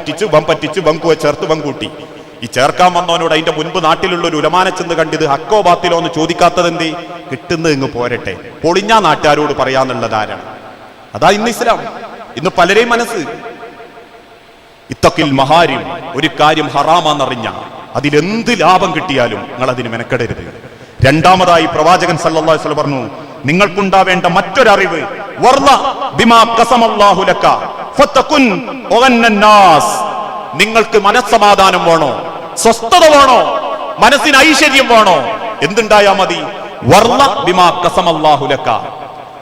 പറ്റിച്ച് വം പറ്റിച്ച് വങ്കുവ ചേർത്ത് വങ്കൂട്ടി ഈ ചേർക്കാൻ വന്നവനോട് അതിന്റെ മുൻപ് നാട്ടിലുള്ള ഒരു ഉലമാനെ ചെന്ന് കണ്ടിത് ഹക്കോ ബാത്തിലോ എന്ന് ചോദിക്കാത്തത് എന്ത് കിട്ടുന്നത് ഇങ്ങ് പോരട്ടെ. പൊളിഞ്ഞ നാട്ടുകാരോട് പറയാന്നുള്ളത് ആരാണ്? അതാ ഇന്ന് ഇസ്ലാം. ഇന്ന് പലരെയും മനസ്സ്. ഇത്തക്കിൽ മഹാരും ഒരു കാര്യം ഹറാമാന്നറിഞ്ഞ അതിലെന്ത് ലാഭം കിട്ടിയാലും നിങ്ങൾ അതിന് മെനക്കെടരുത്. രണ്ടാമതായി പ്രവാചകൻ സല്ലല്ലാഹു അലൈഹി വസല്ലം പറഞ്ഞു നിങ്ങൾക്കുണ്ടാവേണ്ട മറ്റൊരറിവ് ബിമാ ലക നിങ്ങൾക്ക് മനസ്സമാധാനം വേണോ? സ്വസ്ഥത വേണോ? മനസ്സിന് ഐശ്വര്യം വേണോ? എന്തുണ്ടായാ മതി? വർണ ബിമാ ഖസമല്ലാഹു ലക.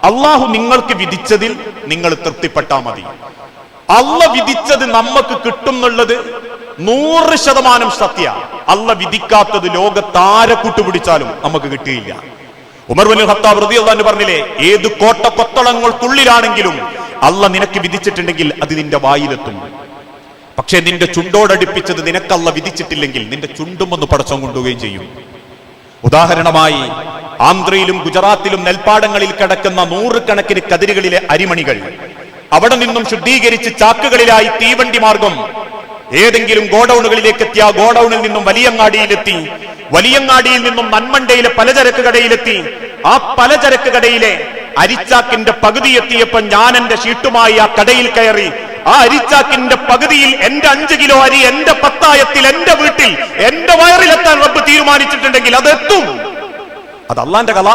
അള്ളാഹു നിങ്ങൾക്ക് വിധിച്ചതിൽ നിങ്ങൾ തൃപ്തിപ്പെട്ടാ മതി. അല്ല വിധിച്ചത് നമുക്ക് കിട്ടും എന്നുള്ളത് നൂറ് ശതമാനം സത്യ. അല്ല വിധിക്കാത്തത് ലോകത്താരെ കൂട്ടുപിടിച്ചാലും നമുക്ക് കിട്ടിയില്ല. ഉമർ വലിയ ഹത്താബ് റളിയല്ലാഹു പറഞ്ഞില്ലേ ഏത് കോട്ട കൊത്തളങ്ങൾക്കുള്ളിലാണെങ്കിലും അല്ല നിനക്ക് വിധിച്ചിട്ടുണ്ടെങ്കിൽ അത് നിന്റെ വായിലെത്തും. പക്ഷെ നിന്റെ ചുണ്ടോടടുപ്പിച്ചത് നിനക്കല്ല വിധിച്ചിട്ടില്ലെങ്കിൽ നിന്റെ ചുണ്ടും ഒന്ന് പടച്ചം കൊണ്ടുപോവുകയും ചെയ്യും. ഉദാഹരണമായി ആന്ധ്രയിലും ഗുജറാത്തിലും നെൽപ്പാടങ്ങളിൽ കിടക്കുന്ന നൂറുകണക്കിന് കതിരുകളിലെ അരിമണികൾ അവിടെ നിന്നും ശുദ്ധീകരിച്ച് ചാക്കുകളിലായി തീവണ്ടി മാർഗം ഏതെങ്കിലും ഗോഡൌണുകളിലേക്ക് എത്തിയ ഗോഡൌണിൽ നിന്നും വലിയങ്ങാടിയിലെത്തി വലിയങ്ങാടിയിൽ നിന്നും നന്മണ്ടയിലെ പലചരക്ക് കടയിലെത്തി ആ പലചരക്ക് കടയിലെ അരിച്ചാക്കിന്റെ പകുതി എത്തിയപ്പോ ഞാൻ എന്റെ ഷീട്ടുമായി ആ കടയിൽ കയറി. ആ അരിച്ചാക്കിന്റെ പകുതിയിൽ എന്റെ അഞ്ച് കിലോ അരി എന്റെ പത്തായത്തിൽ എന്റെ വീട്ടിൽ എന്റെ വയറിലെത്താൻ റബ്ബ് തീരുമാനിച്ചിട്ടുണ്ടെങ്കിൽ അതെത്തും. അത് അള്ളാന്റെ കല.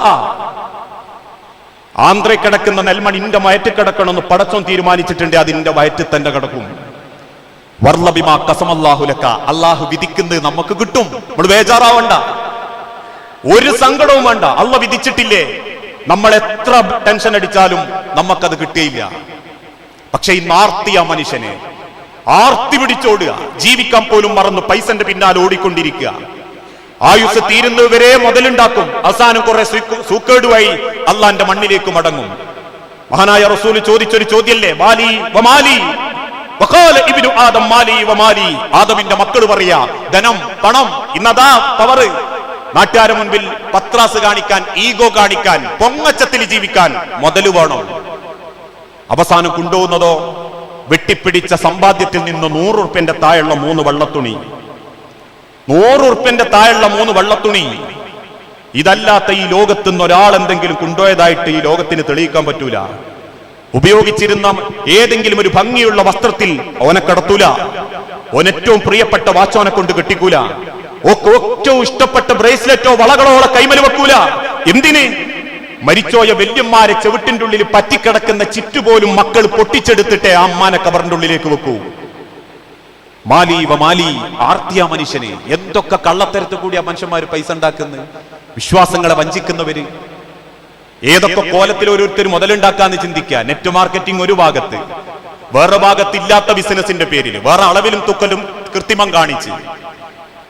ആന്ധ്രയിൽ കിടക്കുന്ന നെൽമണി ഇന്റെ വയറ്റിൽ കിടക്കണമെന്ന് പടച്ചോൻ തീരുമാനിച്ചിട്ടുണ്ട് അതിന്റെ വയറ്റിൽ തന്നെ കിടക്കും. വർലബിമാ കസമല്ലാഹുലക്ക അള്ളാഹു വിധിക്കുന്നത് നമുക്ക് കിട്ടും. നമ്മൾ ബേജാറാവണ്ട. ഒരു സങ്കടവും വേണ്ട. അള്ള വിധിച്ചിട്ടില്ലേ? നമ്മൾ എത്ര ടെൻഷൻ അടിച്ചാലും നമുക്കത് കിട്ടിയില്ല. പക്ഷെ ഇന്ന് ആർത്തിയ മനുഷ്യനെ ആർത്തി പിടിച്ചോടുക ജീവിക്കാൻ പോലും മറന്ന് പൈസന്റെ പിന്നാലെ ഓടിക്കൊണ്ടിരിക്കുക. ആയുസ് തീരുന്നവരെ മുതലുണ്ടാക്കും. അവസാനം കുറെ സൂക്കേടുമായി അള്ളാന്റെ മണ്ണിലേക്ക് മടങ്ങും. മഹാനായ റസൂൽ ചോദിച്ചൊരു ചോദ്യല്ലേ? മാലി വമാലി? ഇബ്നു ആദം മാലി വമാലി? ആദമിന്റെ മക്കൾ പറയാ ധനം പണം ഇന്നതാ പവറ്. നാട്ടുകാരെ മുൻപിൽ പത്രാസ് കാണിക്കാൻ ഈഗോ കാണിക്കാൻ പൊങ്ങച്ചത്തിൽ ജീവിക്കാൻ മുതൽ വേണം. അവസാനം കൊണ്ടുപോകുന്നതോ വെട്ടിപ്പിടിച്ച സമ്പാദ്യത്തിൽ നിന്ന് നൂറ് ഉറുപ്പ്യന്റെ താഴെയുള്ള മൂന്ന് വള്ളത്തുണി. നൂറ് ഉറുപ്പ്യന്റെ താഴെയുള്ള മൂന്ന് വള്ളത്തുണി. ഇതല്ലാത്ത ഈ ലോകത്ത് നിന്ന് ഒരാൾ എന്തെങ്കിലും കൊണ്ടുപോയതായിട്ട് ഈ ലോകത്തിന് തെളിയിക്കാൻ പറ്റൂല. ഉപയോഗിച്ചിരുന്ന ഏതെങ്കിലും ഒരു ഭംഗിയുള്ള വസ്ത്രത്തിൽ അവനെ കടത്തൂല. ഓൻ ഏറ്റവും പ്രിയപ്പെട്ട വാച്ചോനെ കൊണ്ട് കെട്ടിക്കൂല. ഏറ്റവും ഇഷ്ടപ്പെട്ട ബ്രേസ്ലെറ്റോ വളകളോ കൈമൽ വെക്കൂല. എന്തിന്? മരിച്ചോയ വല്യന്മാരെ ചെവിട്ടിന്റെ ഉള്ളിൽ പറ്റിക്കിടക്കുന്ന ചിറ്റുപോലും മക്കൾ പൊട്ടിച്ചെടുത്തിട്ടേ ആ അമ്മാനെ കവറിന്റെ ഉള്ളിലേക്ക് വെക്കൂ. മാലി വ മാലി ആർത്തിയ മനുഷ്യനെ. എന്തൊക്കെ കള്ളത്തരത്ത് കൂടി ആ മനുഷ്യന്മാർ പൈസ ഉണ്ടാക്കുന്നത് വിശ്വാസങ്ങളെ വഞ്ചിക്കുന്നവര്. ഏതൊക്കെ കോലത്തിൽ ഓരോരുത്തർ മുതലുണ്ടാക്കാന്ന് ചിന്തിക്കുക നെറ്റ് മാർക്കറ്റിംഗ് ഒരു ഭാഗത്ത്. വേറെ ഭാഗത്ത് ഇല്ലാത്ത ബിസിനസിന്റെ പേരിൽ വേറെ അളവിലും തുക്കലും കൃത്രിമം കാണിച്ച്.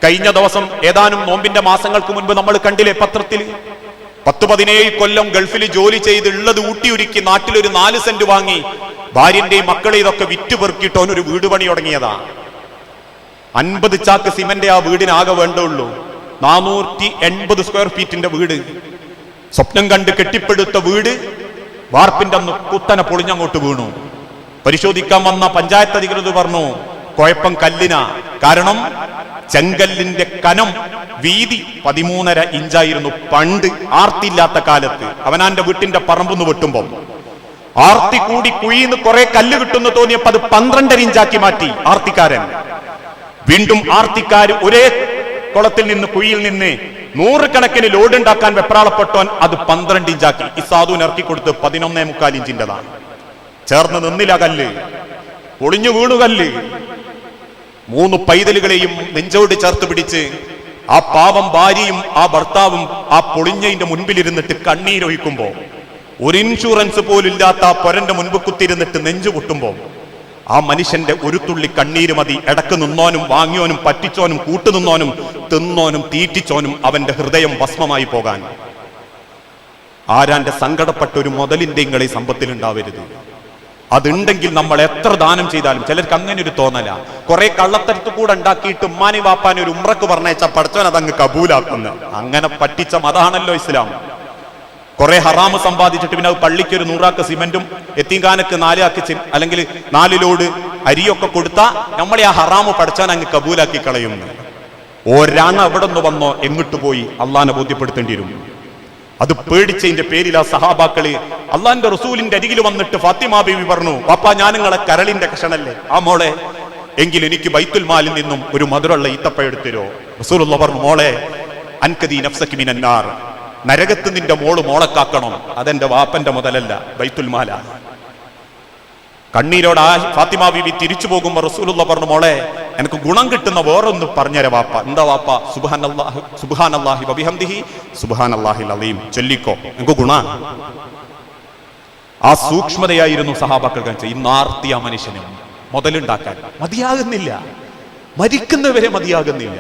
കഴിഞ്ഞ ദിവസം ഏതാനും നോമ്പിന്റെ മാസങ്ങൾക്ക് മുൻപ് നമ്മൾ കണ്ടില്ലേ പത്രത്തിൽ? പത്ത് പതിനേഴ് കൊല്ലം ഗൾഫിൽ ജോലി ചെയ്ത് ഉള്ളത് ഊട്ടിയൊരുക്കി നാട്ടിലൊരു നാല് സെന്റ് വാങ്ങി. ഭാര്യന്റെയും മക്കളെ ഇതൊക്കെ വിറ്റ് പെറുക്കിയിട്ട് അവൻ ഒരു വീട് പണി തുടങ്ങിയതാ. അൻപത് ചാക്ക് സിമന്റ് ആ വീടിനാകെ വേണ്ടുള്ളൂ. നാനൂറ്റി എൺപത് സ്ക്വയർ ഫീറ്റിന്റെ വീട്. സ്വപ്നം കണ്ട് കെട്ടിപ്പെടുത്ത വീട് വാർപ്പിന്റെ അന്ന് കുത്തനെ പൊളിഞ്ഞങ്ങോട്ട് വീണു. പരിശോധിക്കാൻ വന്ന പഞ്ചായത്ത് അധികൃതർ പറഞ്ഞു കുഴപ്പം കല്ലിന. കാരണം ചെങ്കല്ലിന്റെ കനം വീതി പതിമൂന്നര ഇഞ്ചായിരുന്നു പണ്ട് ആർത്തില്ലാത്ത കാലത്ത്. അവനാന്റെ വീട്ടിന്റെ പറമ്പെന്ന് വെട്ടുമ്പോൾ ആർത്തി കൂടി കുഴിന്ന് കുറെ കല്ല് കിട്ടുന്നു തോന്നിയപ്പോ അത് പന്ത്രണ്ടര ഇഞ്ചാക്കി മാറ്റി ആർത്തിക്കാരൻ. വീണ്ടും ആർത്തിക്കാർ ഒരേ കുളത്തിൽ നിന്ന് കുഴിയിൽ നിന്ന് നൂറുകണക്കിന് ലോഡ് ഉണ്ടാക്കാൻ വെപ്രാളപ്പെട്ടവൻ അത് പന്ത്രണ്ട് ഇഞ്ചാക്കി. ഈ ഇറക്കി കൊടുത്ത് പതിനൊന്നേ മുക്കാൽ ഇഞ്ചിന്റെതാണ്. ചേർന്ന് നിന്നില്ല കല്ല്. പൊളിഞ്ഞു വീണു കല്ല്. മൂന്ന് പൈതലുകളെയും നെഞ്ചോട് ചേർത്ത് പിടിച്ച് ആ പാവം ഭാര്യയും ആ ഭർത്താവും ആ പൊളിഞ്ഞതിന്റെ മുൻപിലിരുന്നിട്ട് കണ്ണീരൊഴിക്കുമ്പോ ഒരു ഇൻഷുറൻസ് പോലില്ലാത്ത ആ പൊരന്റെ മുൻപ് കുത്തിരുന്നിട്ട് നെഞ്ചു പൊട്ടുമ്പോൾ ആ മനുഷ്യന്റെ ഒരു തുള്ളി കണ്ണീര് മതി. ഇടയ്ക്ക് നിന്നോനും വാങ്ങിയോനും പറ്റിച്ചോനും കൂട്ടുനിന്നോനും തിന്നോനും തീറ്റിച്ചോനും അവന്റെ ഹൃദയം ഭസ്മമായി പോകാൻ. ആരാന്റെ സങ്കടപ്പെട്ട ഒരു മുതലിന്റെ ഇങ്ങളെ സമ്പത്തിൽ ഉണ്ടാവരുത് അതുണ്ടെങ്കിൽ നമ്മൾ എത്ര ദാനം ചെയ്താലും ചിലർക്ക് അങ്ങനെ ഒരു തോന്നല. കുറെ കള്ളത്തരത്ത് കൂടെ ഉണ്ടാക്കിയിട്ട് ഉമ്മാനി വാപ്പാൻ ഒരു ഉമ്രക്ക് പറഞ്ഞയച്ച പഠിച്ചവൻ അതങ്ങ് കബൂലാക്കുന്നു. അങ്ങനെ പറ്റിച്ച മതാണല്ലോ ഇസ്ലാം. കുറെ ഹറാമ് സമ്പാദിച്ചിട്ട് പിന്നെ അത് പള്ളിക്ക് ഒരു നൂറാക്ക് സിമെന്റും എത്തിങ്കാനക്ക് നാലാക്ക് അല്ലെങ്കിൽ നാലിലോട് അരിയൊക്കെ കൊടുത്താ നമ്മളെ ആ ഹറാമ് പഠിച്ചാൻ അങ്ങ് കബൂലാക്കി കളയുന്നു. ഒരാണ് അവിടെ നിന്ന് വന്നോ എങ്ങോട്ട് പോയി? അള്ളാനെ ബോധ്യപ്പെടുത്തേണ്ടി വരും. അത് പേടിച്ചതിന്റെ പേരിൽ ആ സഹാബാക്കൾ. അള്ളാന്റെ റസൂലിന്റെ അരികിൽ വന്നിട്ട് ഫാത്തിമ ബീവി പറഞ്ഞു പാപ്പ ഞാൻ നിങ്ങളെ കരളിന്റെ കഷണല്ലേ? ആ മോളെ എങ്കിൽ എനിക്ക് ബൈത്തുൽ മാലിൽ നിന്നും ഒരു മധുരമുള്ള ഈത്തപ്പ എടുത്തരോ റസൂലുള്ള പറഞ്ഞു മോളെ അൻകദീ നഫ്സക്ക് മിനന്നാർ നരകത്ത് നിന്റെ മോൾ മോളക്കാക്കണം അതെന്റെ വാപ്പന്റെ മുതലല്ല ബൈത്തുൽ മാല. കണ്ണീരോട് ആ ഫാത്തിമ ബീവി തിരിച്ചു പോകുമ്പോ റസൂലുള്ള പറഞ്ഞു മോളെ എനിക്ക് ഗുണം കിട്ടുന്ന വേറൊന്ന് പറഞ്ഞര വാപ്പ. എന്താ വാപ്പ? സുബാനല്ലാഹി സുബാനല്ലാഹി വബിഹംദിഹി സുബാനല്ലാഹി അലീം. ചൊല്ലിക്കോ. എനിക്ക് ഗുണ ആ സൂക്ഷ്മതയായിരുന്നു സഹാബാക്കൾ കാണിച്ചത്. ഈ നാർത്തിയ മനുഷ്യന് മുതലുണ്ടാക്കാൻ. മതിയാകുന്നില്ല. മരിക്കുന്നവരെ മതിയാകുന്നില്ല.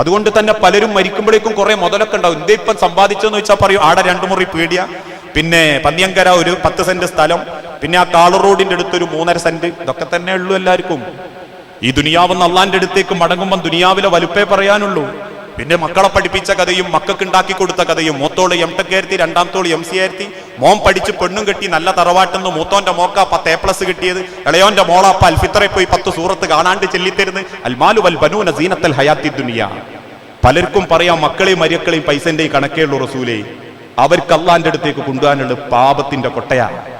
അതുകൊണ്ട് തന്നെ പലരും മരിക്കുമ്പോഴേക്കും കുറെ മുതലൊക്കെ ഉണ്ടാവും. ഇന്ത്യ ഇപ്പം സമ്പാദിച്ചെന്ന് വെച്ചാൽ പറയും ആടെ രണ്ടു മുറി പീടിയ. പിന്നെ പന്നിയങ്കര ഒരു പത്ത് സെന്റ് സ്ഥലം. പിന്നെ ആ കാളർ റോഡിന്റെ അടുത്തൊരു മൂന്നര സെന്റ്. ഇതൊക്കെ തന്നെ ഉള്ളൂ എല്ലാവർക്കും. ഈ ദുനിയാവെന്ന് അള്ളാന്റെ അടുത്തേക്ക് മടങ്ങുമ്പോൾ ദുനിയാവിലെ വലുപ്പേ പറയാനുള്ളൂ. പിന്നെ മക്കളെ പഠിപ്പിച്ച കഥയും മക്കൾക്ക് ഉണ്ടാക്കി കൊടുത്ത കഥയും മൂത്തോൾ എം ടെക്കായിരുത്തി രണ്ടാമത്തോൾ എം സി ആയിരുത്തി മോൻ പഠിച്ച് പെണ്ണും കെട്ടി നല്ല തറവാട്ടെന്ന് മൂത്തോന്റെ മോക്ക പത്ത് എ പ്ലസ് കിട്ടിയത് ഇളയോന്റെ മോളപ്പ അൽഫിത്തറെ പോയി പത്ത് സൂറത്ത് കാണാണ്ട് ചെല്ലിത്തരുന്ന്. അൽമാലു വൽ ബനൂന സീനത്തൽ ഹയാത്തി ദുനിയ. പലർക്കും പറയാം മക്കളെയും മരിയക്കളെയും പൈസന്റെയും കണക്കേ ഉള്ളൂ റസൂലേ. അവർക്ക് അള്ളാന്റെ അടുത്തേക്ക് കൊണ്ടുപോകാനുള്ള പാപത്തിന്റെ കൊട്ടയാണ്.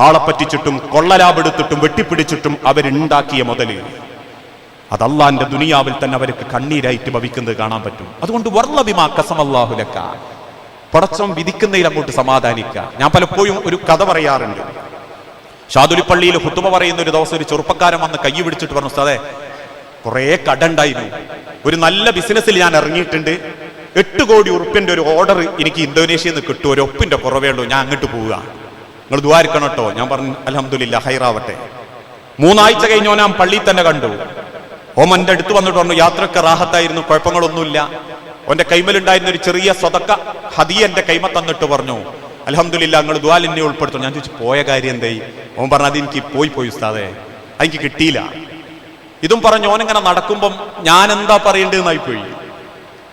ആളെ പറ്റിച്ചിട്ടും കൊള്ളലാപെടുത്തിട്ടും വെട്ടിപ്പിടിച്ചിട്ടും അവരുണ്ടാക്കിയ മുതൽ അത് ദുനിയാവിൽ തന്നെ അവർക്ക് കണ്ണീരായിട്ട് ഭവിക്കുന്നത് കാണാൻ പറ്റും. അതുകൊണ്ട് വർണവിമാ കസമല്ലാഹുലക്ക പടച്ചം വിധിക്കുന്നതിൽ അങ്ങോട്ട് സമാധാനിക്കുക. ഞാൻ പലപ്പോഴും ഒരു കഥ പറയാറുണ്ട്. ഷാദുലിപ്പള്ളിയിൽ ഹുത്തുമ പറയുന്ന ഒരു ദിവസം ഒരു ചെറുപ്പക്കാരൻ വന്ന് കൈ പിടിച്ചിട്ട് പറഞ്ഞു സാറേ കുറേ കടണ്ടായിരുന്നു. ഒരു നല്ല ബിസിനസ്സിൽ ഞാൻ ഇറങ്ങിയിട്ടുണ്ട്. എട്ട് കോടി ഉറുപ്പിന്റെ ഒരു ഓർഡർ എനിക്ക് ഇന്തോനേഷ്യയിൽ നിന്ന് കിട്ടും. ഒരു ഒപ്പിന്റെ കുറവേ ഉള്ളൂ. ഞാൻ അങ്ങോട്ട് പോവുക. നിങ്ങൾ ദ്വാരിക്കണം കേട്ടോ. ഞാൻ പറഞ്ഞു അലഹമില്ല ഹൈറാവട്ടെ. മൂന്നാഴ്ച കഴിഞ്ഞോ ഞാൻ പള്ളിയിൽ തന്നെ കണ്ടു. ഓം അടുത്ത് വന്നിട്ട് പറഞ്ഞു യാത്രയ്ക്ക് റാഹത്തായിരുന്നു കുഴപ്പങ്ങളൊന്നുമില്ല. ഓന്റെ കൈമലുണ്ടായിരുന്ന ഒരു ചെറിയ സ്വതക്ക ഹദിയ എന്റെ കൈമ തന്നിട്ട് പറഞ്ഞു അലഹമില്ല നിങ്ങൾ ദ്വാൽ എന്നെ ഉൾപ്പെടുത്തും ഞാൻ ചോദിച്ചു പോയ കാര്യം എന്തായി? ഓൻ പറഞ്ഞു അത് എനിക്ക് പോയി പോയി ഉസ്താദേ എനിക്ക് കിട്ടിയില്ല. ഇതും പറഞ്ഞു ഓനിങ്ങനെ നടക്കുമ്പം ഞാൻ എന്താ പറയേണ്ടതെന്നായി പോയി.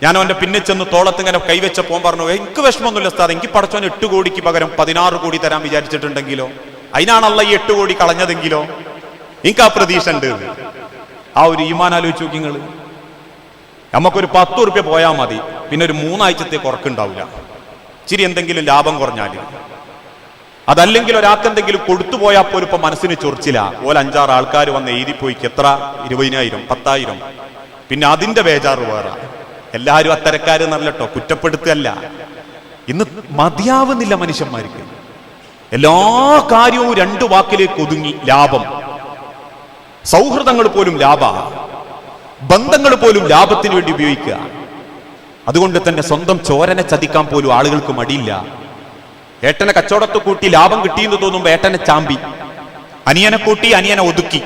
ഞാൻ അവന്റെ പിന്നെ ചെന്ന് തോളത്ത് ഇങ്ങനെ കൈവച്ചപ്പോൾ പറഞ്ഞു എനിക്ക് വിഷമമൊന്നുമില്ല ഉസ്താദ് എനിക്ക് പടച്ചോൻ എട്ട് കോടിക്ക് പകരം പതിനാറ് കോടി തരാൻ വിചാരിച്ചിട്ടുണ്ടെങ്കിലോ? അതിനാണല്ല ഈ എട്ട് കോടി കളഞ്ഞതെങ്കിലോ? എനിക്ക് ആ പ്രതീക്ഷ ഉണ്ട് ആ ഒരു ഈമാൻ ആലോചിച്ചു നോക്കി നിങ്ങൾ നമുക്കൊരു പത്ത് റുപ്യ പോയാൽ മതി. പിന്നെ ഒരു മൂന്നാഴ്ചത്തെ കുറക്കുണ്ടാവില്ല ഇച്ചിരി എന്തെങ്കിലും ലാഭം കുറഞ്ഞാൽ അതല്ലെങ്കിൽ ഒരാൾക്ക് എന്തെങ്കിലും കൊടുത്തു പോയാൽ പോലും ഇപ്പൊ മനസ്സിന് ചൊറിച്ചില്ല ഓല അഞ്ചാറ് ആൾക്കാർ വന്ന് എഴുതിപ്പോയിക്ക് എത്ര? ഇരുപതിനായിരം പത്തായിരം. പിന്നെ അതിന്റെ ബേജാറ് വേറെ. എല്ലാവരും അത്തരക്കാര് എന്നല്ലട്ടോ കുറ്റപ്പെടുത്തല്ല. ഇന്ന് മതിയാവുന്നില്ല മനുഷ്യന്മാർക്ക്. എല്ലാ കാര്യവും രണ്ടു വാക്കിലേക്ക് ഒതുങ്ങി ലാഭം. സൗഹൃദങ്ങൾ പോലും ലാഭ. ബന്ധങ്ങൾ പോലും ലാഭത്തിന് വേണ്ടി ഉപയോഗിക്കുക. അതുകൊണ്ട് തന്നെ സ്വന്തം ചോരനെ ചതിക്കാൻ പോലും ആളുകൾക്ക് മടിയില്ല. ഏട്ടനെ കച്ചവടത്ത് കൂട്ടി ലാഭം കിട്ടിയെന്ന് തോന്നുമ്പോ ഏട്ടനെ ചാമ്പി. അനിയനെ കൂട്ടി അനിയനെ ഒതുക്കി.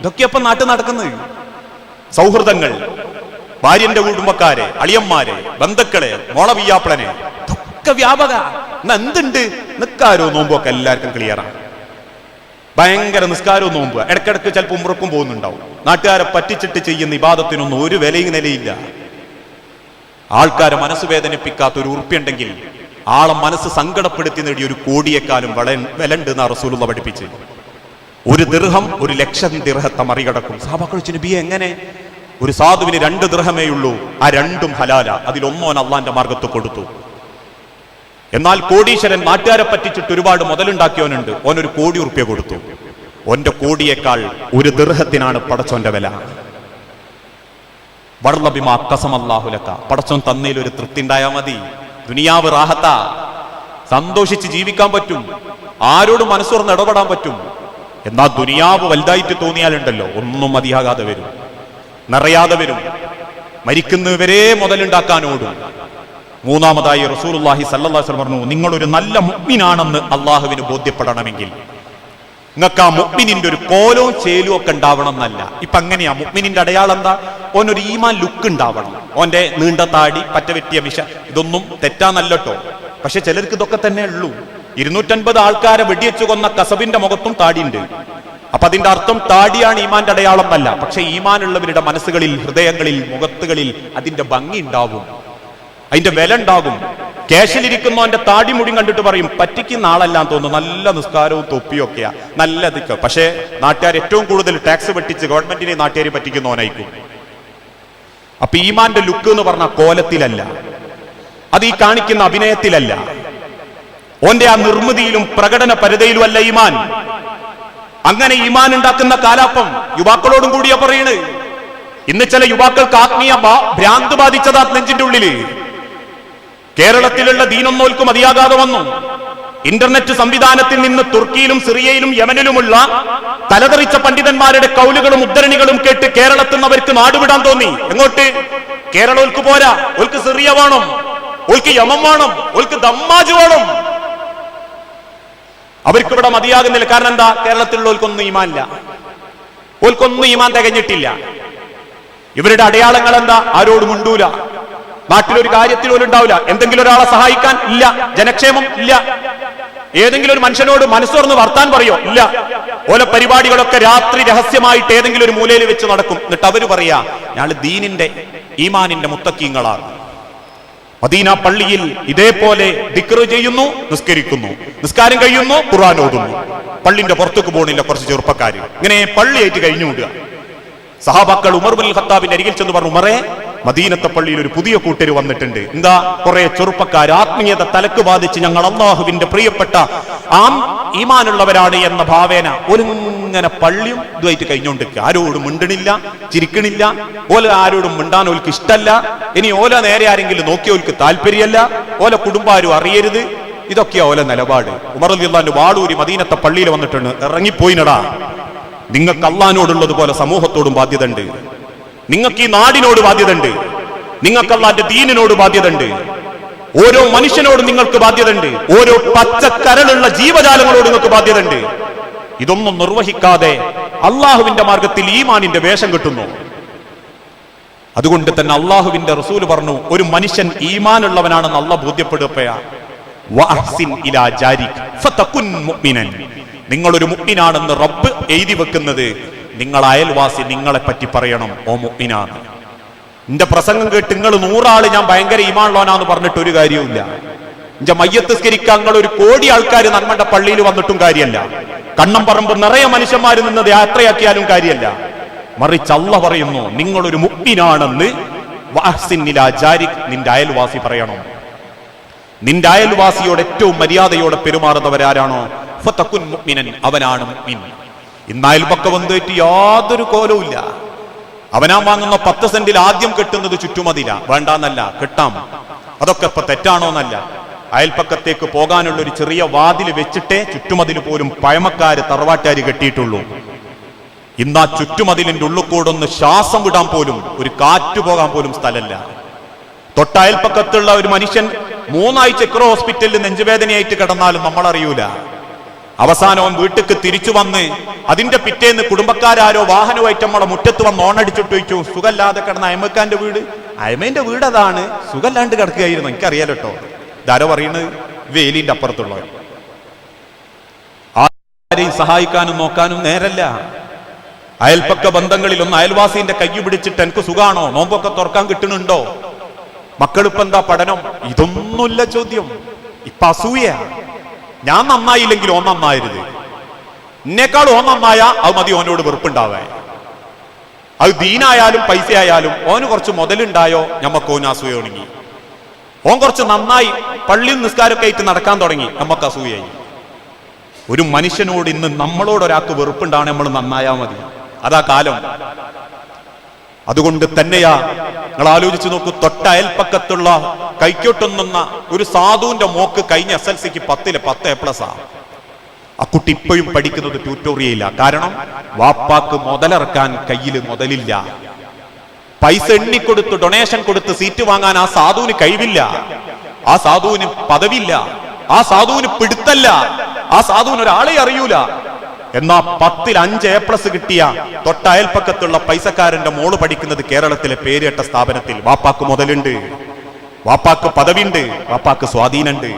ഇതൊക്കെയപ്പം നാട്ടിൽ നടക്കുന്നത്? സൗഹൃദങ്ങൾ. ഭാര്യന്റെ കുടുംബക്കാരെ അളിയന്മാരെ ബന്ധുക്കളെ മോളവിയാപ്പിളനെ. ഒക്കെ വ്യാപക. എന്നാ എന്തുണ്ട്? നിക്കാരോ നോമ്പൊക്കെ എല്ലാവർക്കും ക്ലിയറാണ് ഭയങ്കര നിസ്കാരവും നോമ്പ്. ഇടക്കിടക്ക് ചിലപ്പോൾ ഉമ്രക്കും പോകുന്നുണ്ടാവും. നാട്ടുകാരെ പറ്റിച്ചിട്ട് ചെയ്യുന്ന ഇബാദത്തിനൊന്നും ഒരു വിലയും നിലയില്ല. ആൾക്കാരെ മനസ്സ് വേദനിപ്പിക്കാത്ത ഒരു ഉറുപ്പ്യുണ്ടെങ്കിൽ ആളെ മനസ്സ് സങ്കടപ്പെടുത്തി നേടിയ ഒരു കോടിയേക്കാളും വള വിലണ്ട് എന്നാ റസൂലുള്ള പഠിപ്പിച്ച് ഒരു ദീർഘം ഒരു ലക്ഷം ദീർഘത്തെ മറികടക്കും. സാബാക്കൾ നബിയെ എങ്ങനെ? ഒരു സാധുവിന് രണ്ട് ദൃഹമേ ഉള്ളൂ. ആ രണ്ടും ഹലാല. അതിലൊന്നോൻ അള്ളാന്റെ മാർഗത്ത് കൊടുത്തു. എന്നാൽ കോടീശ്വരൻ നാട്ടുകാരെ പറ്റിച്ചിട്ട് ഒരുപാട് മുതലുണ്ടാക്കിയവനുണ്ട്. ഒരു കോടി ഉറുപ്പ്യ കൊടുത്തു. ഓന്റെ കോടിയേക്കാൾ ഒരു ദൃഹത്തിനാണ് പടച്ചോന്റെ വില. വള്ളബിമ കസമല്ലാഹുലക്ക പടച്ചോൻ തന്നയിൽ ഒരു തൃപ്തി ഉണ്ടായാൽ മതി. ദുനിയാവ് റാഹത്ത. സന്തോഷിച്ച് ജീവിക്കാൻ പറ്റും. ആരോടും മനസ്സുറന്ന് ഇടപെടാൻ പറ്റും. എന്നാൽ ദുനിയാവ് വലുതായിട്ട് തോന്നിയാലുണ്ടല്ലോ ഒന്നും മതിയാകാതെ വരും. നിറയാതെ വരും. മരിക്കുന്നവരെ മുതലുണ്ടാക്കാൻ ഓടും മൂന്നാമതായി റസൂലുള്ളാഹി സല്ലാസ് പറഞ്ഞു നിങ്ങളൊരു നല്ല മുഗ്മിനാണെന്ന് അള്ളാഹുവിന് ബോധ്യപ്പെടണമെങ്കിൽ. നിങ്ങൾക്ക് ആ മുഗ്മിനിന്റെ ഒരു കോലോ ചേലും ഒക്കെ ഉണ്ടാവണം എന്നല്ല. ഇപ്പൊ അങ്ങനെയാ മുഗ്മിനിന്റെ അടയാളം എന്താ? ഓനൊരു ഈമാൻ ലുക്ക് ഉണ്ടാവണം. ഓന്റെ നീണ്ട താടി പറ്റ വെട്ടിയ മിശ ഇതൊന്നും തെറ്റാന്നല്ലോ പക്ഷെ ചിലർക്ക് ഇതൊക്കെ തന്നെ ഉള്ളൂ. ഇരുന്നൂറ്റൻപത് ആൾക്കാരെ വെടിയച്ചു കൊന്ന കസബിന്റെ മുഖത്തും താടിയുണ്ട്. അപ്പൊ അതിന്റെ അർത്ഥം താടിയാണ് ഈമാന്റെ അടയാളം എന്നല്ല. പക്ഷെ ഈമാനുള്ളവരുടെ മനസ്സുകളിൽ ഹൃദയങ്ങളിൽ മുഖത്തുകളിൽ അതിന്റെ ഭംഗി ഉണ്ടാവും. അതിന്റെ വില ഉണ്ടാകും. താടി മുടി കണ്ടിട്ട് പറയും പറ്റിക്കുന്ന ആളെല്ലാം തോന്നുന്നു. നല്ല നിസ്കാരവും തൊപ്പിയൊക്കെയാ നല്ല ഇതൊക്കെ പക്ഷേ നാട്ടുകാർ ഏറ്റവും കൂടുതൽ ടാക്സ് വെട്ടിച്ച് ഗവൺമെന്റിനെ നാട്ടുകാർ പറ്റിക്കുന്നവനായിരിക്കും. അപ്പൊ ഈമാന്റെ ലുക്ക് എന്ന് പറഞ്ഞ കോലത്തിലല്ല. അത് ഈ കാണിക്കുന്ന അഭിനയത്തിലല്ല. ഓന്റെ ആ നിർമ്മിതിയിലും പ്രകടന പരിതയിലുമല്ല ഈമാൻ. അങ്ങനെ ഈമാൻ ഉണ്ടാക്കുന്ന കാലാപ്പം യുവാക്കളോടും കൂടിയാ പറയണ്. ഇന്ന് ചില യുവാക്കൾക്ക് ആത്മീയ ഭ്രാന്ത് ബാധിച്ചതാ നെഞ്ചിന്റെ ഉള്ളിൽ. കേരളത്തിലുള്ള ദീനൊന്നോൽക്കും അതിയാകാതെ വന്നു. ഇന്റർനെറ്റ് സംവിധാനത്തിൽ നിന്ന് തുർക്കിയിലും സിറിയയിലും യമനിലുമുള്ള തലതെറിച്ച പണ്ഡിതന്മാരുടെ കൗലുകളും ഉദ്ധരണികളും കേട്ട് കേരളത്തിൽ നിന്ന് അവർക്ക് നാടുവിടാൻ തോന്നി. എങ്ങോട്ട്? കേരളോൽക്ക് പോരാ. ഓൽക്ക് സിറിയ വേണം. ഓൽക്ക് യമം വേണം. ഓൽക്ക് ദമ്മാജ് വേണം. അവർക്ക് ഇവിടെ മതിയാകുന്നില്ല. കാരണം എന്താ? കേരളത്തിലുള്ളവർക്കൊന്നും ഈമാനില്ല. ഓൽക്കൊന്നും ഈമാൻ തികഞ്ഞിട്ടില്ല. ഇവരുടെ അടയാളങ്ങൾ എന്താ? ആരോടും ഉണ്ടൂല നാട്ടിലൊരു കാര്യത്തിൽ പോലും ഉണ്ടാവില്ല. എന്തെങ്കിലും ഒരാളെ സഹായിക്കാൻ ഇല്ല. ജനക്ഷേമം ഇല്ല. ഏതെങ്കിലും ഒരു മനുഷ്യനോട് മനസ്സുറന്ന് വർത്താൻ പറയോ? ഇല്ല. ഓലെ പരിപാടികളൊക്കെ രാത്രി രഹസ്യമായിട്ട് ഏതെങ്കിലും ഒരു മൂലയിൽ വെച്ച് നടക്കും. എന്നിട്ട് അവർ പറയാ ഞാൻ ദീനിന്റെ ഈമാനിന്റെ മുത്തക്കീങ്ങളാണ്. മദീന പള്ളിയിൽ ഇതേപോലെ ദിക്റ് ചെയ്യുന്നു നിസ്കരിക്കുന്നു. നിസ്കാരം കഴിയുന്നു ഖുർആൻ ഓതുന്നു. പള്ളിന്റെ പുറത്തേക്ക് പോകണില്ല കുറച്ച് ചെറുപ്പക്കാർ ഇങ്ങനെ പള്ളിയായിട്ട് കഴിഞ്ഞു വിടുക. സഹാബാക്കൾ ഉമർ ബുൽ ഖത്താബിന്റെ അരികിൽ ചെന്ന് പറഞ്ഞു ഉമറേ മദീനത്തെ പള്ളിയിൽ ഒരു പുതിയ കൂട്ടര് വന്നിട്ടുണ്ട്. എന്താ? കുറെ ചെറുപ്പക്കാർ ആത്മീയത തലക്ക് ബാധിച്ച് ഞങ്ങൾ അള്ളാഹുവിന്റെ പ്രിയപ്പെട്ട ആം ഈമാനുള്ളവരാണ് എന്ന ഭാവേന ഒലിങ്ങനെ പള്ളിയും ഇതുമായിട്ട് കഴിഞ്ഞുകൊണ്ടിരിക്കുക. ആരോടും മിണ്ടണില്ല ചിരിക്കണില്ല. ഓല ആരോടും മിണ്ടാൻ ഓൽക്ക് ഇഷ്ടല്ല. ഇനി ഓല നേരെ ആരെങ്കിലും നോക്കിയോൽക്ക് താല്പര്യമല്ല. ഓല കുടുംബാരും അറിയരുത്. ഇതൊക്കെയാ ഓല നിലപാട്. ഉമർ അള്ളാന്റെ വാളൂരി മദീനത്തെ പള്ളിയിൽ വന്നിട്ടുണ്ട് ഇറങ്ങിപ്പോയിനടാ. നിങ്ങൾക്ക് അള്ളഹാനോടുള്ളത് പോലെ സമൂഹത്തോടും ബാധ്യത ഉണ്ട് നിങ്ങൾക്ക് ഈ നാടിനോട് ബാധ്യതയുണ്ട്. നിങ്ങൾക്ക് അള്ളാന്റെ ദീനിനോട് ബാധ്യത ഉണ്ട് ഓരോ മനുഷ്യനോടും നിങ്ങൾക്ക് ബാധ്യതയുണ്ട്. ഓരോ പച്ചക്കരളുള്ള ജീവജാലങ്ങളോട് നിങ്ങൾക്ക് ബാധ്യതയുണ്ട്. ഇതൊന്നും നിർവഹിക്കാതെ അള്ളാഹുവിന്റെ മാർഗത്തിൽ ഈമാനിന്റെ വേഷം കിട്ടുന്നു. അതുകൊണ്ട് തന്നെ അള്ളാഹുവിന്റെ റസൂൽ പറഞ്ഞു ഒരു മനുഷ്യൻ ഈമാനുള്ളവനാണെന്ന് അള്ള ബോധ്യപ്പെടുപ്പയാൻ നിങ്ങളൊരു മുഅ്മിനാണെന്ന് റബ്ബ് എഴുതി വെക്കുന്നത് നിങ്ങൾ അയൽവാസി നിങ്ങളെ പറ്റി പറയണം ഓ മുഅ്മിനാണ് എന്റെ പ്രസംഗം കേട്ട് നിങ്ങൾ നൂറാൾ ഞാൻ ഭയങ്കര ഈമാനുള്ളവനാന്ന് പറഞ്ഞിട്ട് ഒരു കാര്യവുമില്ല. എന്റെ മയ്യത്തസ്കരിക്കാൻ നിങ്ങൾ ഒരു കോടി ആൾക്കാർ നമ്മുടെ പള്ളിയിൽ വന്നിട്ടും കാര്യമല്ല കണ്ണം പറമ്പ് നിറയെ മനുഷ്യന്മാർ നിന്നത് യാത്രയാക്കിയാലും കാര്യമല്ല മറിച്ച് അല്ല പറയുന്നു നിങ്ങളൊരു ജാരിക് നിന്റെ അയൽവാസി പറയണം. നിന്റെ അയൽവാസിയോട് ഏറ്റവും മര്യാദയോടെ പെരുമാറുന്നവരാരാണോ? മുഅ്മിനൻ അവനാണ് മുഅ്മിൻ ഇന്ന് അയൽപക്ക വന്നിട്ട് യാതൊരു കോലവും ഇല്ല. അവനാ വാങ്ങുന്ന പത്ത് സെന്റിൽ ആദ്യം കെട്ടുന്നത് ചുറ്റുമതില. വേണ്ടാന്നല്ല കെട്ടാം. അതൊക്കെ ഇപ്പൊ തെറ്റാണോ എന്നല്ല അയൽപ്പക്കത്തേക്ക് പോകാനുള്ള ഒരു ചെറിയ വാതിൽ വെച്ചിട്ടേ ചുറ്റുമതിൽ പോലും പഴമക്കാര് തറവാറ്റാരി കെട്ടിയിട്ടുള്ളൂ. ഇന്ന് ആ ചുറ്റുമതിലിന്റെ ഉള്ളിക്കൂടൊന്ന് ശ്വാസം വിടാൻ പോലും ഒരു കാറ്റ് പോകാൻ പോലും സ്ഥലമല്ല. തൊട്ടയൽപ്പക്കത്തുള്ള ഒരു മനുഷ്യൻ മൂന്നാഴ്ച ഇക്രോ ഹോസ്പിറ്റലിൽ നെഞ്ചുവേദനയായിട്ട് കിടന്നാലും നമ്മൾ അറിയൂല അവസാനം അവൻ വീട്ടിക്ക് തിരിച്ചു വന്ന് അതിന്റെ പിറ്റേന്ന് കുടുംബക്കാരാരോ വാഹനമായിട്ട് നമ്മളെ മുറ്റത്ത് വന്ന് ഓണടിച്ചിട്ട് വെച്ചു സുഖല്ലാതെ കിടന്ന അയമക്കാന്റെ വീട്? അയമേന്റെ വീട് അതാണ് സുഖല്ലാണ്ട് കിടക്കുകയായിരുന്നു. എനിക്കറിയാലോ കേട്ടോ ഇതാരോ പറയുന്നത് വേലിന്റെ അപ്പുറത്തുള്ളവർ ആരെയും സഹായിക്കാനും നോക്കാനും നേരല്ല. അയൽപ്പക്ക ബന്ധങ്ങളിലൊന്ന് അയൽവാസിന്റെ കൈ പിടിച്ചിട്ട് എനിക്ക് സുഖാണോ? നോമ്പൊക്കെ തുറക്കാൻ കിട്ടുന്നുണ്ടോ? മക്കളിപ്പോ എന്താ പഠനം? ഇതൊന്നുമില്ല ചോദ്യം. ഇപ്പൊ അസൂയ. ഞാൻ നന്നായില്ലെങ്കിൽ ഓൻ നന്നായരുത്. എന്നേക്കാൾ ഓൻ നന്നായ അത് മതി ഓനോട് വെറുപ്പുണ്ടാവേ അത് ദീനായാലും പൈസ ആയാലും ഓന് കുറച്ച് മുതലുണ്ടായോ? ഞമ്മക്ക് ഓന് അസൂയ തുടങ്ങി ഓൻ കുറച്ച് നന്നായി പള്ളിയും നിസ്കാരമൊക്കെ ആയിട്ട് നടക്കാൻ തുടങ്ങി. നമുക്ക് അസൂയായി ഒരു മനുഷ്യനോട് ഇന്ന് നമ്മളോട് ഒരാൾക്ക് വെറുപ്പുണ്ടാണ് നമ്മൾ നന്നായാ മതി. അതാ കാലം. അതുകൊണ്ട് തന്നെയാ നിങ്ങൾ ആലോചിച്ച് നോക്കൂ തൊട്ട അയൽപ്പക്കത്തുള്ള കൈക്കോട്ടൊന്നുന്ന ഒരു സാധുവിന്റെ മോക്ക് കഴിഞ്ഞ എസ് എൽ സിക്ക് പത്തിൽ പത്ത് എ പ്ലസ്. ആ ആ കുട്ടി ഇപ്പോഴും പഠിക്കുന്നത് ട്യൂട്ടോറിയയില്ല കാരണം വാപ്പാക്ക് മുതലിറക്കാൻ കയ്യിൽ മുതലില്ല. പൈസ എണ്ണിക്കൊടുത്ത് ഡൊണേഷൻ കൊടുത്ത് സീറ്റ് വാങ്ങാൻ ആ സാധുവിന് കഴിവില്ല. ആ സാധുവിന് പദവില്ല ആ സാധുവിന് പിടുത്തല്ല. ആ സാധുവിന് ഒരാളെ അറിയൂല. എന്നാ പത്തിൽ അഞ്ച് എ പ്ലസ് കിട്ടിയ തൊട്ട അയൽപ്പക്കത്തുള്ള പൈസക്കാരന്റെ മോൾ പഠിക്കുന്നത് കേരളത്തിലെ പേരുകെട്ട സ്ഥാപനത്തിൽ. വാപ്പാക്ക് മുതലുണ്ട്. വാപ്പാക്ക് പദവിയുണ്ട്. വാപ്പാക്ക് സ്വാധീനമുണ്ട്.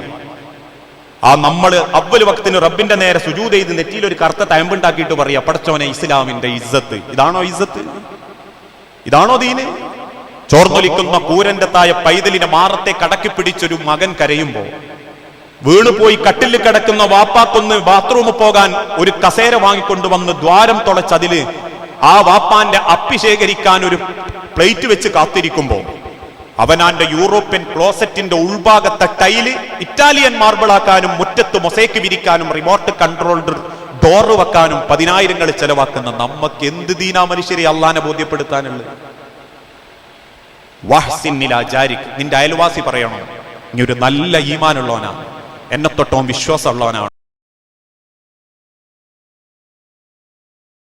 ആ നമ്മൾ അവൽ വക്തിന് റബ്ബിന്റെ നേരെ സുജൂത് ചെയ്ത് നെറ്റിയിൽ ഒരു കറുത്ത തയമ്പുണ്ടാക്കിയിട്ട് പറയാ പടച്ചോനെ ഇസ്ലാമിന്റെ ഇസ്സത്ത് ഇതാണോ ഇസ്സത്ത് ഇതാണോ ദീന്? ചോർന്നൊലിക്കുന്ന കൂരന്റെ തായ പൈതലിനെ മാറത്തെ കടക്കി പിടിച്ചൊരു മകൻ കരയുമ്പോ വീണുപോയി കട്ടിൽ കിടക്കുന്ന വാപ്പാക്കൊന്ന് ബാത്റൂമിൽ പോകാൻ ഒരു കസേര വാങ്ങിക്കൊണ്ടുവന്ന് ദ്വാരം തുളച്ചതിൽ ആ വാപ്പാന്റെ അപ്പി ശേഖരിക്കാൻ ഒരു പ്ലേറ്റ് വെച്ച് കാത്തിരിക്കുമ്പോ അവനാന്റെ യൂറോപ്യൻ ക്ലോസറ്റിന്റെ ഉൾഭാഗത്തെ ടൈൽ ഇറ്റാലിയൻ മാർബിളാക്കാനും മുറ്റത്ത് മൊസൈക്ക് വിരിക്കാനും റിമോട്ട് കൺട്രോൾഡ് ഡോറ് വെക്കാനും പതിനായിരങ്ങൾ ചെലവാക്കുന്ന നമ്മക്ക് എന്ത് ദീനാ മനുഷ്യരെ അള്ളാനെ ബോധ്യപ്പെടുത്താനുള്ളത് നിന്റെ അയൽവാസി പറയണോ? നീ ഒരു നല്ല ഈമാനുള്ളവനാണ്. എന്നെ തൊട്ടവും വിശ്വാസമുള്ളവനാണ്.